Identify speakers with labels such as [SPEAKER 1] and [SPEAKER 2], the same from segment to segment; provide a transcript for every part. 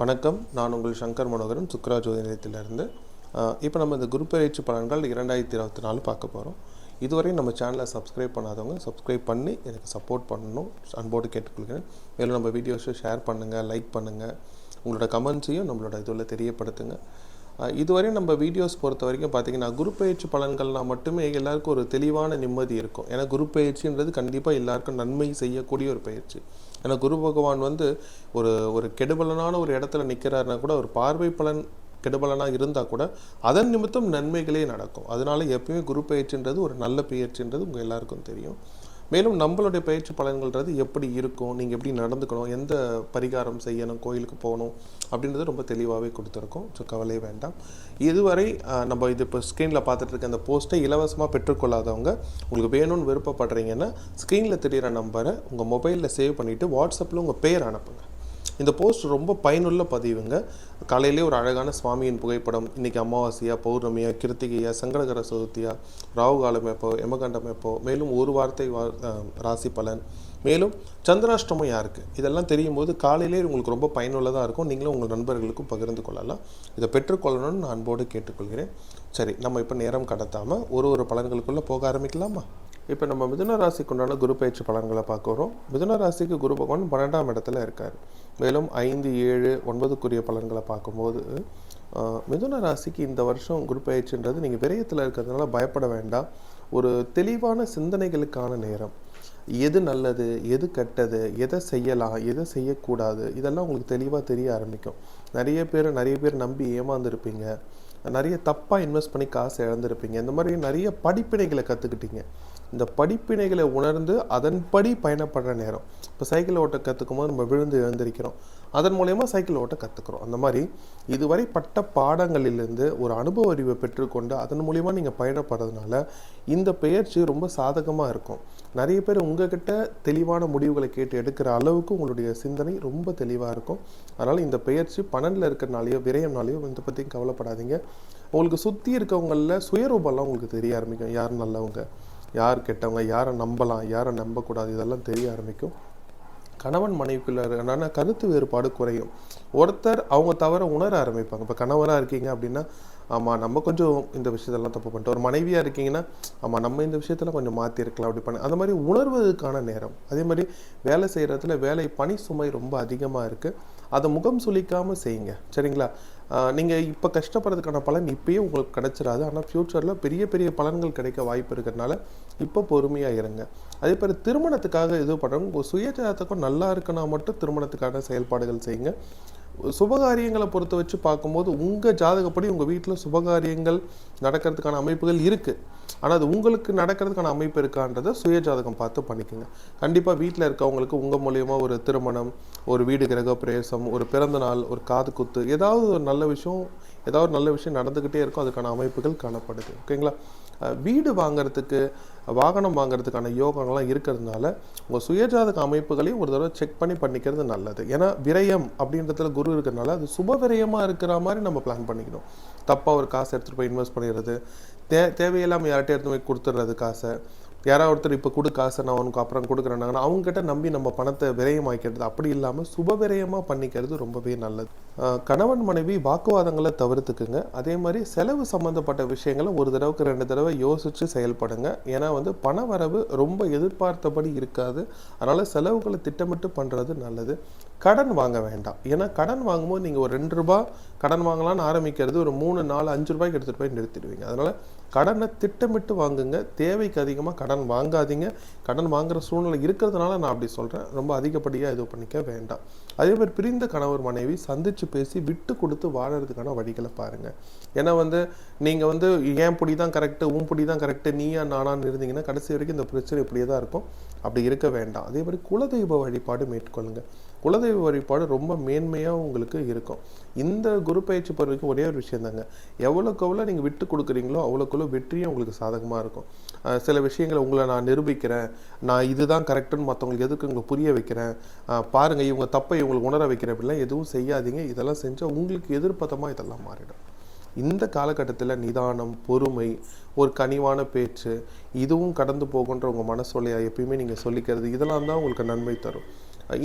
[SPEAKER 1] வணக்கம். நான் உங்கள் சங்கர் மனோகரன் சுக்ரா ஜோதி நிலையத்திலிருந்து இப்போ நம்ம இந்த குரு பயிற்சி பலன்கள் இரண்டாயிரத்தி இருபத்தி நாலு பார்க்க போகிறோம் இதுவரை நம்ம சேனலை சப்ஸ்கிரைப் பண்ணாதவங்க சப்ஸ்கிரைப் பண்ணி எனக்கு சப்போர்ட் பண்ணணும். அன்போடு கேட்டுக்கொள்கிறேன். மேலும் நம்ம வீடியோஸை ஷேர் பண்ணுங்கள் லைக் பண்ணுங்கள் உங்களோட கமெண்ட்ஸையும் நம்மளோட இதில் தெரியப்படுத்துங்க. இதுவரை நம்ம வீடியோஸ் பொறுத்த வரைக்கும் பார்த்தீங்கன்னா குரு பயிற்சி பலன்கள்னால் மட்டுமே எல்லாருக்கும் ஒரு தெளிவான நிம்மதி இருக்கும். ஏன்னா குரு பயிற்சின்றது கண்டிப்பாக எல்லாருக்கும் நன்மை செய்யக்கூடிய ஒரு பயிற்சி. ஏன்னா குரு பகவான் வந்து ஒரு ஒரு கெடுபலனான ஒரு இடத்துல நிற்கிறாருன்னா கூட ஒரு பார்வை பலன் கெடுபலனாக இருந்தால் கூட அதன் நிமித்தம் நன்மைகளே நடக்கும். அதனால எப்பயுமே குரு பயிற்சின்றது ஒரு நல்ல பயிற்சின்றது உங்கள் எல்லாருக்கும் தெரியும். மேலும் நம்மளுடைய பயிற்சி பலன்கள்ன்றது எப்படி இருக்கும் நீங்கள் எப்படி நடந்துக்கணும் எந்த பரிகாரம் செய்யணும் கோயிலுக்கு போகணும் அப்படின்றது ரொம்ப தெளிவாகவே கொடுத்துருக்கோம். ஸோ கவலையே வேண்டாம். இதுவரை நம்ம இது இப்போ ஸ்க்ரீனில் பார்த்துட்டு இருக்க அந்த போஸ்ட்டை இலவசமாக பெற்றுக்கொள்ளாதவங்க உங்களுக்கு வேணும்னு விருப்பப்படுறீங்கன்னா ஸ்க்ரீனில் தெரிகிற நம்பரை உங்கள் மொபைலில் சேவ் பண்ணிவிட்டு வாட்ஸ்அப்பில் உங்கள் பேர் அனுப்புங்க. இந்த போஸ்ட் ரொம்ப பயனுள்ள பதிவுங்க. காலையிலே ஒரு அழகான சுவாமியின் புகைப்படம் இன்றைக்கி அமாவாசையா பௌர்ணமியா கிருத்திகையா சங்கடகர சதுர்த்தியா ராகு காலம் எப்போ எமகண்டம் எப்போ மேலும் ஒரு வார்த்தை ராசி பலன். மேலும் சந்திராஷ்டமம் யாருக்கு? இதெல்லாம் தெரியும் போது காலையிலே உங்களுக்கு ரொம்ப பயனுள்ளதாக இருக்கும். நீங்களும் உங்கள் நண்பர்களுக்கும் பகிர்ந்து கொள்ளலாம். இதை பெற்றுக்கொள்ளணும்னு நான் அன்போடு கேட்டுக்கொள்கிறேன். சரி நம்ம இப்போ நேரம் கடத்தாமல் ஒரு ஒரு பலன்களுக்குள்ளே போக ஆரம்பிக்கலாமா? இப்போ நம்ம மிதுன ராசிக்கு உண்டான குரு பயிற்சி பலன்களை பார்க்குறோம் மிதுன ராசிக்கு குரு பகவான் பன்னெண்டாம் இடத்துல இருக்கார். மேலும் ஐந்து ஏழு ஒன்பதுக்குரிய பலன்களை பார்க்கும்போது மிதுன ராசிக்கு இந்த வருஷம் குரு பயிற்சின்றது நீங்கள் விரயத்தில் இருக்கிறதுனால பயப்பட வேண்டாம். ஒரு தெளிவான சிந்தனைகளுக்கான நேரம். எது நல்லது எது கெட்டது எதை செய்யலாம் எதை செய்யக்கூடாது இதெல்லாம் உங்களுக்கு தெளிவாக தெரிய ஆரம்பிக்கும். நிறைய பேர் நிறைய பேர் நம்பி ஏமாந்துருப்பீங்க. நிறைய தப்பாக இன்வெஸ்ட் பண்ணி காசு இழந்திருப்பீங்க. இந்த மாதிரி நிறைய படிப்பினைகளை கற்றுக்கிட்டீங்க இந்த படிப்பினைகளை உணர்ந்து அதன்படி பயணப்படுற நேரம். இப்போ சைக்கிள் ஓட்ட கற்றுக்கும் போது நம்ம விழுந்து எழுந்திருக்கிறோம். அதன் மூலயமா சைக்கிள் ஓட்ட கற்றுக்குறோம் அந்த மாதிரி இதுவரை பட்ட பாடங்களிலிருந்து ஒரு அனுபவ அறிவை பெற்றுக்கொண்டு அதன் மூலயமா நீங்கள் பயணப்படுறதுனால இந்த பெயர்ச்சி ரொம்ப சாதகமாக இருக்கும். நிறைய பேர் உங்ககிட்ட தெளிவான முடிவுகளை கேட்டு எடுக்கிற அளவுக்கு உங்களுடைய சிந்தனை ரொம்ப தெளிவாக இருக்கும். அதனால் இந்த பெயர்ச்சி பன்னெண்டில் இருக்கிறனாலையோ விரயம்னாலேயோ இதை பற்றியும் கவலைப்படாதீங்க. உங்களுக்கு சுற்றி இருக்கவங்களில் சுயரூபம்லாம் உங்களுக்கு தெரிய ஆரம்பிக்கும். யார் நல்லவங்க? யார் கெட்டவங்க? யாரை நம்பலாம்? யாரை நம்பக்கூடாது? இதெல்லாம் தெரிய ஆரம்பிக்கும். கணவன் மனைவிக்குள்ளான கருத்து வேறுபாடு குறையும். ஒருத்தர் அவங்க தவிர உணர ஆரம்பிப்பாங்க. இப்போ கணவராக இருக்கீங்க அப்படின்னா ஆமாம் நம்ம கொஞ்சம் இந்த விஷயத்தெல்லாம் தப்பு பண்ணிட்டோம். ஒரு மனைவியாக இருக்கீங்கன்னா ஆமாம் நம்ம இந்த விஷயத்தில் கொஞ்சம் மாற்றிருக்கலாம் அப்படி பண்ண. அந்த மாதிரி உணர்வதற்கான நேரம். அதே மாதிரி வேலை செய்கிறதுல வேலை பணி சுமை ரொம்ப அதிகமாக இருக்குது அதை முகம் சுளிக்காமல் செய்யுங்க. சரிங்களா? நீங்கள் இப்போ கஷ்டப்படுறதுக்கான பலன் இப்போயே உங்களுக்கு கிடைச்சிடாது ஆனால் ஃப்யூச்சரில் பெரிய பெரிய பலன்கள் கிடைக்க வாய்ப்பு இருக்கிறதுனால இப்போ பொறுமையாக இருங்க. அதே மாதிரி திருமணத்துக்காக இது பண்ணுறவங்க உங்கள் சுயஜாதகம் நல்லா இருக்குன்னா மட்டும் திருமணத்துக்கான செயல்பாடுகள் செய்யுங்க. சுபகாரியங்களை பொறுத்த வச்சு பார்க்கும்போது உங்கள் ஜாதகப்படி உங்கள் வீட்டில் சுபகாரியங்கள் நடக்கிறதுக்கான அமைப்புகள் இருக்குது ஆனால் அது உங்களுக்கு நடக்கிறதுக்கான அமைப்பு இருக்கான்றதை சுய ஜாதகம் பார்த்து பண்ணிக்கோங்க. கண்டிப்பாக வீட்டில் இருக்கவங்களுக்கு உங்கள் மூலியமாக ஒரு திருமணம் ஒரு வீடு கிரக பிரவேசம் ஒரு பிறந்த நாள் ஒரு காது குத்து ஏதாவது ஒரு நல்ல விஷயம் ஏதாவது ஒரு நல்ல விஷயம் நடந்துக்கிட்டே இருக்கும் அதுக்கான அமைப்புகள் காணப்படுது. ஓகேங்களா? வீடு வாங்குறதுக்கு வாகனம் வாங்குறதுக்கான யோகங்கள்லாம் இருக்கிறதுனால உங்கள் சுயஜாதக அமைப்புகளையும் ஒரு தடவை செக் பண்ணி பண்ணிக்கிறது நல்லது. ஏன்னா விரயம் அப்படின்றதுல குரு இருக்கிறதுனால அது சுப விரயமாக இருக்கிற மாதிரி நம்ம பிளான் பண்ணிக்கணும். தப்பாக ஒரு காசு எடுத்துகிட்டு போய் இன்வெஸ்ட் பண்ணிடுறது தே தேவையில்லாமல் யார்கிட்ட எடுத்து போய் கொடுத்துட்றது காசை யாராவது ஒருத்தர் இப்போ கொடு காசை நான் உனக்கு அப்புறம் கொடுக்குறேன்னாங்கன்னா அவங்ககிட்ட நம்பி நம்ம பணத்தை விரயமாக்கிறது அப்படி இல்லாமல் சுப விரயமாக பண்ணிக்கிறது ரொம்பவே நல்லது. கணவன் மனைவி வாக்குவாதங்களை தவிர்த்துக்குங்க. அதே மாதிரி செலவு சம்மந்தப்பட்ட விஷயங்களை ஒரு தடவைக்கு ரெண்டு தடவை யோசித்து செயல்படுங்க. ஏன்னா வந்து பண வரவு ரொம்ப எதிர்பார்த்தபடி இருக்காது. அதனால் செலவுகளை திட்டமிட்டு பண்ணுறது நல்லது. கடன் வாங்க வேண்டாம். ஏன்னா கடன் வாங்கும்போது நீங்கள் ஒரு ரெண்டு ரூபா கடன் வாங்கலாம்னு ஆரம்பிக்கிறது ஒரு மூணு நாலு அஞ்சு ரூபாய்க்கு எடுத்துகிட்டு போய் நிறுத்திடுவீங்க. அதனால் கடனை திட்டமிட்டு வாங்குங்க. தேவைக்கு அதிகமாக கடன் வாங்காதீங்க. கடன் வாங்குற சூழ்நிலை இருக்கிறதுனால நான் அப்படி சொல்கிறேன் ரொம்ப அதிகப்படியாக இது பண்ணிக்க வேண்டாம். அதே மாதிரி பிரிந்த கணவர் மனைவி சந்தித்து பேசி விட்டு கொடுத்து வாழறதுக்கான வழிகளை பாருங்கள் ஏன்னா வந்து நீங்கள் வந்து ஏன் பிடி தான் கரெக்டு உன் பிடி தான் கரெக்டு நீயா நானான்னு இருந்தீங்கன்னா கடைசி வரைக்கும் இந்த பிரச்சனை இப்படியே தான் இருக்கும். அப்படி இருக்க வேண்டாம். அதே மாதிரி குலதெய்வ வழிபாடு மேற்கொள்ளுங்கள் குலதெய்வ வழிபாடு ரொம்ப மேன்மையாக உங்களுக்கு இருக்கும். இந்த குரு பயிற்சி பொறுத்த ஒரே ஒரு விஷயம் தாங்க. எவ்வளோக்கு எவ்வளோ நீங்கள் விட்டு கொடுக்குறீங்களோ அவ்வளோக்குள்ள வெற்றியும் உங்களுக்கு சாதகமாக இருக்கும். சில விஷயங்களை உங்களை நான் நிரூபிக்கிறேன். நான் இதுதான் கரெக்டுன்னு மற்றவங்களுக்கு எதுக்கு உங்களுக்கு புரிய வைக்கிறேன்? பாருங்கள் இவங்க தப்பை இவங்களுக்கு உணர வைக்கிறேன் அப்படிலாம் எதுவும் செய்யாதீங்க. இதெல்லாம் செஞ்சால் உங்களுக்கு எதிர்ப்பதமாக இதெல்லாம் மாறிடும். இந்த காலகட்டத்தில் நிதானம் பொறுமை ஒரு கனிவான பேச்சு இதுவும் கடந்து போகுன்ற உங்கள் மனசொல்லையா எப்பயுமே நீங்கள் சொல்லிக்கிறது இதெல்லாம் தான் உங்களுக்கு நன்மை தரும்.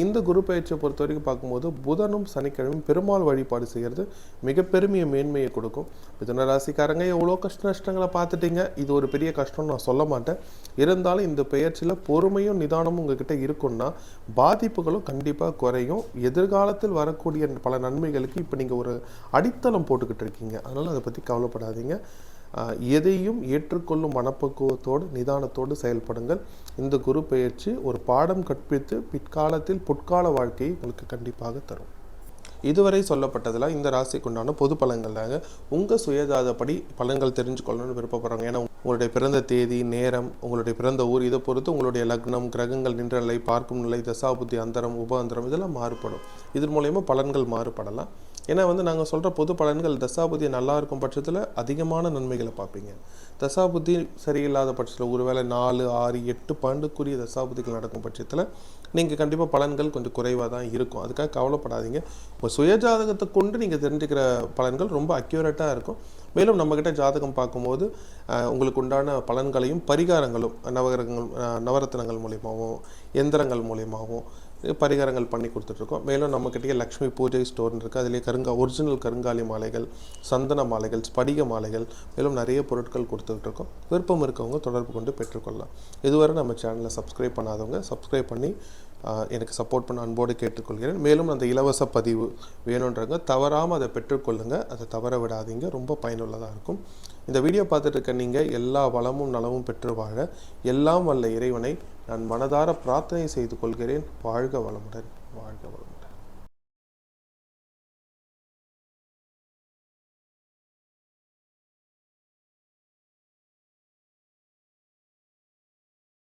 [SPEAKER 1] இந்த குரு பயிற்சியை பொறுத்த வரைக்கும் பார்க்கும்போது புதனும் சனிக்கிழமையும் பெருமாள் வழிபாடு செய்கிறது மிக பெருமையை மேன்மையை கொடுக்கும். மிதுன ராசிக்காரங்க எவ்வளோ கஷ்ட நஷ்டங்களை பார்த்துட்டீங்க? இது ஒரு பெரிய கஷ்டம்னு நான் சொல்ல மாட்டேன். இருந்தாலும் இந்த பெயர்ச்சியில் பொறுமையும் நிதானமும் உங்ககிட்ட இருக்குன்னா பாதிப்புகளும் கண்டிப்பாக குறையும். எதிர்காலத்தில் வரக்கூடிய பல நன்மைகளுக்கு இப்போ நீங்கள் ஒரு அடித்தளம் போட்டுக்கிட்டு இருக்கீங்க. அதனால் அதை பற்றி கவலைப்படாதீங்க. எதையும் ஏற்றுக்கொள்ளும் மனப்பக்குவத்தோடு நிதானத்தோடு செயல்படுங்கள். இந்த குரு பெயர்ச்சி ஒரு பாடம் கற்பித்து பிற்காலத்தில் புட்கால வாழ்க்கையை உங்களுக்கு கண்டிப்பாக தரும். இதுவரை சொல்லப்பட்டதெல்லாம் இந்த ராசிக்குண்டான பொது பலன்கள் தாங்க. உங்கள் சுயஜாதப்படி பலன்கள் தெரிஞ்சுக்கொள்ளணும்னு விருப்பப்படுறாங்க ஏன்னா உங்களுடைய பிறந்த தேதி நேரம் உங்களுடைய பிறந்த ஊர் இதை பொறுத்து உங்களுடைய லக்னம் கிரகங்கள் நின்ற நிலை பார்க்கும் நிலை தசாபுத்தி அந்தரம் உப அந்தரம் இதெல்லாம் மாறுபடும். இதன் மூலயமா பலன்கள் மாறுபடலாம். ஏன்னா வந்து நாங்கள் சொல்கிற பொது பலன்கள் தசாபுத்தி நல்லா இருக்கும் பட்சத்தில் அதிகமான நன்மைகளை பார்ப்பீங்க. தசாபுத்தி சரியில்லாத பட்சத்தில் ஒருவேளை நாலு ஆறு எட்டு பன்னெண்டுக்குரிய தசாபுத்திகள் நடக்கும் பட்சத்தில் நீங்கள் கண்டிப்பாக பலன்கள் கொஞ்சம் குறைவாக தான் இருக்கும். அதுக்காக கவலைப்படாதீங்க. உங்கள் சுயஜாதகத்தை கொண்டு நீங்கள் தெரிஞ்சுக்கிற பலன்கள் ரொம்ப அக்யூரேட்டாக இருக்கும். மேலும் நம்மக்கிட்ட ஜாதகம் பார்க்கும்போது உங்களுக்கு உண்டான பலன்களையும் பரிகாரங்களும் நவகிரகங்கள் நவரத்தினங்கள் நவரத்னங்கள் மூலியமாகவும் எந்திரங்கள் மூலியமாகவும் பரிகாரங்கள் பண்ணி கொடுத்துட்ருக்கோம். மேலும் நம்மக்கிட்டே லக்ஷ்மி பூஜை ஸ்டோர்னு இருக்குது அதிலே கருங்கா ஒரிஜினல் கருங்காலி மாலைகள் சந்தன மாலைகள் ஸ்படிக மாலைகள் மேலும் நிறைய பொருட்கள் கொடுத்துட்ருக்கோம். விருப்பம் இருக்கவங்க தொடர்பு கொண்டு பெற்றுக்கொள்ளலாம். இதுவரை நம்ம சேனலை சப்ஸ்கிரைப் பண்ணாதவங்க சப்ஸ்கிரைப் பண்ணி எனக்கு சப்போர்ட் பண்ண அன்போடு கேட்டுக்கொள்கிறேன். மேலும் அந்த இலவச பதிவு வேணுன்றவங்க தவறாமல் அதை பெற்றுக்கொள்ளுங்கள் அதை தவற விடாதீங்க. ரொம்ப பயனுள்ளதாக இருக்கும். இந்த வீடியோ பார்த்துட்டு இருக்க நீங்கள் எல்லா வளமும் நலமும் பெற்று வாழ எல்லாம் வல்ல இறைவனை நான் மனதார பிரார்த்தனை செய்து கொள்கிறேன். வாழ்க வளமுடன். வாழ்க வளமுடன்.